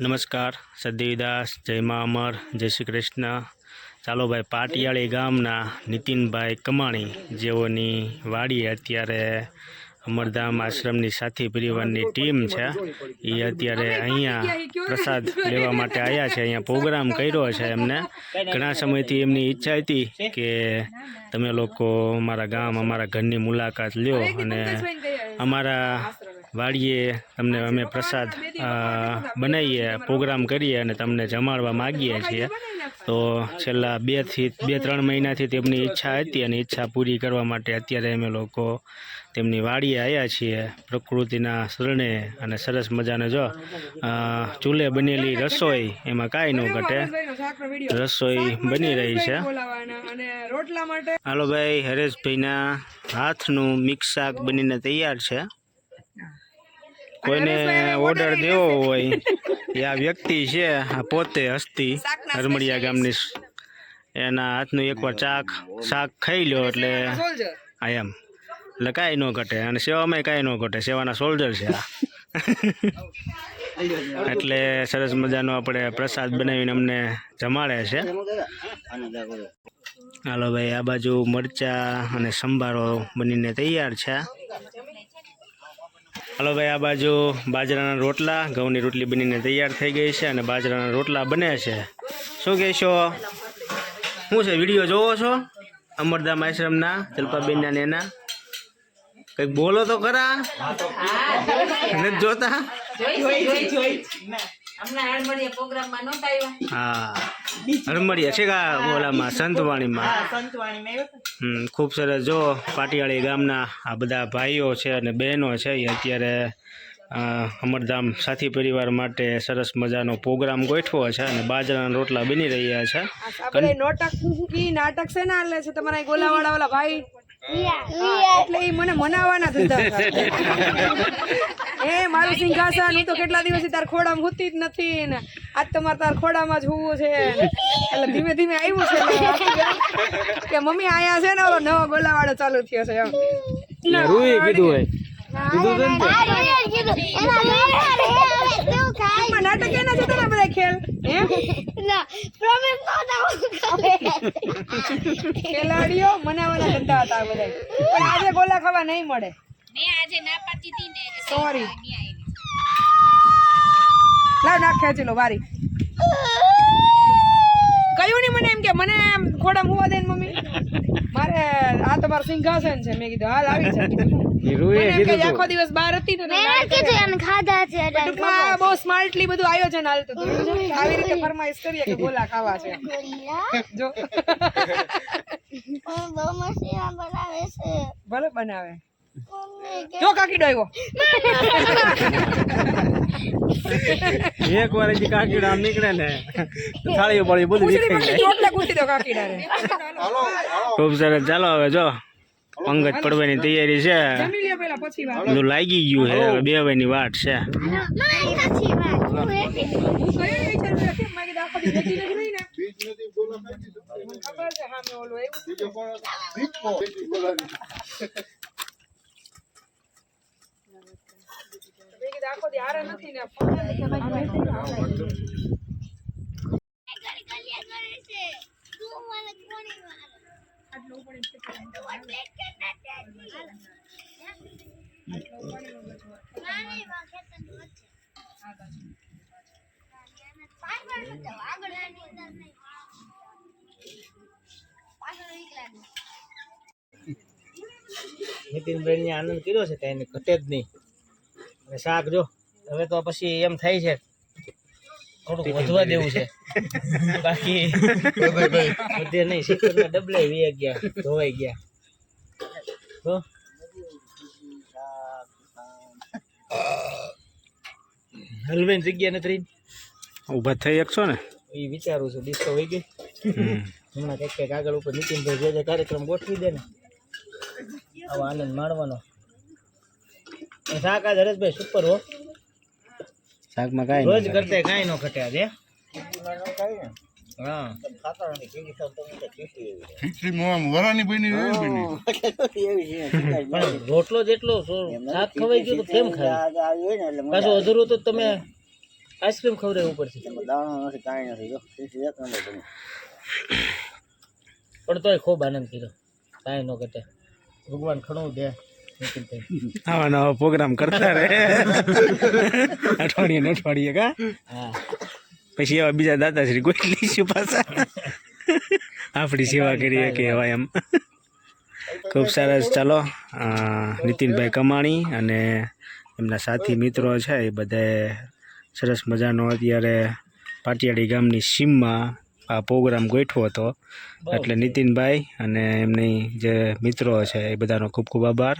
નમસ્કાર સદેવીદાસ જય મા અમર, જય શ્રી કૃષ્ણ. ચાલો ભાઈ, પાટિયાળી ગામના નીતિનભાઈ કમાણી જેઓની વાડી અત્યારે અમરધામ આશ્રમની સાથી પરિવારની ટીમ છે. એ અત્યારે અહીંયા પ્રસાદ લેવા માટે આવ્યા છે. અહીંયા પ્રોગ્રામ કર્યો છે એમને. ઘણા સમયથી એમની ઈચ્છા હતી કે તમે લોકો અમારા ગામ, અમારા ઘરની મુલાકાત લ્યો અને અમારા વાડીએ તમને અમે પ્રસાદ બનાવીએ પ્રોગ્રામ કરીએ અને તમને જમાડવા માગીએ છીએ. તો છેલ્લા બેથી બે ત્રણ મહિનાથી તેમની ઈચ્છા હતી અને ઈચ્છા પૂરી કરવા માટે અત્યારે અમે લોકો તેમની વાડીએ આવ્યા છીએ પ્રકૃતિના શરણે અને સરસ મજાને જો ચૂલે બનેલી રસોઈ એમાં કાંઈ ન ઘટે. રસોઈ બની રહી છે. હાલો ભાઈ હરેશભાઈના હાથનું મિક્સ શાક બનીને તૈયાર છે. કોઈને ઓર્ડર દેવો હોય એ આ વ્યક્તિ છે આ પોતે હસ્તી હરમડિયા ગામની એના હાથનું એકવાર ચાક શાક ખાઈ લ્યો એટલે આ એમ. એટલે કાંઈ ન ઘટે અને સેવામાં કાંઈ ન ઘટે સેવાના સોલ્જર છે આ. એટલે સરસ મજાનો આપણે પ્રસાદ બનાવીને અમને જમાડે છે. હાલો ભાઈ આ બાજુ મરચા અને સંભારો બનીને તૈયાર છે. હાલો ભાઈ આ બાજુ બાજરાના રોટલા ઘઉંની રોટલી બનીને તૈયાર થઈ ગઈ છે અને બાજરાના રોટલા બને છે. શું કહેશો? શું છે વીડિયો જોવો છો? અમરધામ આશ્રમના જલપાબેનના ને એના? કંઈક બોલો તો ખરા? નથી જોતા? હા. હરમડિયા છે કા ઓલામાં સંતવાણીમાં. હમ ખૂબ સરસ. જો પાટિયાળી ગામના આ બધા ભાઈઓ છે અને બહેનો છે એ અત્યારે અમરધામ સાથી પરિવાર માટે સરસ મજાનો પ્રોગ્રામ ગોઠવો છે અને બાજરાના રોટલા બની રહ્યા છે. નોટક છે ને છે તમારા ગોલાવાળા વાળા ભાઈ? એટલે એ મને મનાવવાના ધંધા કરે. એ મારું સિંહાસન હું તો કેટલા દિવસથી તાર ખોડામાં હોતી જ નથી ને આજ તમારે તાર ખોડામાં જ હોવું છે એટલે ધીમે ધીમે આવ્યું છે કે મમ્મી આયા છે ને ઓલો નવો ગોલાવાળો ચાલુ થયો છે એમ રૂઈ કીધું હોય આમાં નાટક એના છે તને બધા ખેલ ખેલાડીઓ મનાવવાના ધંધા હતા બધા પણ આજે ગોલા ખાવા નહીં મળે સોરી લાવ નાખ ખેંચી લો વારી. કયું નહીં મને એમ કે મને એમ ખોડામાં દે મમ્મી. મારે આ તમારું સિંહાસન છે મેં કીધું હાલ આવી છે રૂએ મને એમ કે આખો દિવસ બહાર હતી તો ટૂંકમાં બહુ સ્માર્ટલી બધું આયોજન હાલતું હતું. આવી રીતે ફરમાઈશ કરીએ કે ગોલા ખાવા છે. જો. ભલે બનાવે. જો કાકી ડોયો એક વાર જે કાકીડા આમ નીકળે ને થાળી પડી બધું વિખાઈ જાય. કાકી ખૂબ સરસ. ચાલો હવે જો પંગત પડવાની તૈયારી છે. બધું લાગી ગયું છે. બે વારની વાટ છે. હું કયો ને વિચાર કર્યો કેમ મારી કીધું આખો દી ભેગી નથી રહી ને મને ખબર છે હા મેં ઓલું એવું મેં કીધું આખો દી નથી ને. નીતિનભાઈ ને આનંદ કર્યો છે કઈ ઘટે જ નહીં. અને શાક જો હવે તો પછી એમ થાય છે થોડુંક વધવા દેવું છે. બાકી બધે નહીં સિત્તેરના ડબલે વી ગયા ધોવાઈ ગયા. તો હલવેન જગ્યા નથી ઊભા થઈ શકશો ને? એ વિચારું છું ડિસ્કો વહી ગઈ. હમણાં કંઈક કંઈક આગળ ઉપર નીતિનભાઈ જે જે કાર્યક્રમ ગોઠવી દે ને આવો આનંદ માણવાનો. શાક આજ હરેશભાઈ સુપર હો. શાકમાં કાંઈ રોજ કરતે કાંઈ ન ઘટે આજે. હા. પણ રોટલો જેટલો શાક ખવાઈ ગયો તો કેમ ખાય? પાછું અધૂરું તો તમે આઈસ્ક્રીમ ખવડાવી ઉપરથી. દાણો નથી કાંઈ નથી જો શીશી એક નંબર બની પણ તોય ખૂબ આનંદ કર્યો. કાંઈ ન ઘટે. ભગવાન ઘણું દે. આવા નવા પ્રોગ્રામ કરતા રહે. અઠવાડિયે અઠવાડિયે કા? પછી એવા બીજા દાદાશ્રી કોઈ લઈશું પાછા. આપણી સેવા કરીએ કે એવા એમ. ખૂબ સરસ. ચાલો નીતિનભાઈ કમાણી અને એમના સાથી મિત્રો છે એ બધાએ સરસ મજાનો અત્યારે પાટિયાળી ગામની સીમમાં આ પ્રોગ્રામ ગોઠવો હતો. એટલે નીતિનભાઈ અને એમની જે મિત્રો છે એ બધાનો ખૂબ ખૂબ આભાર.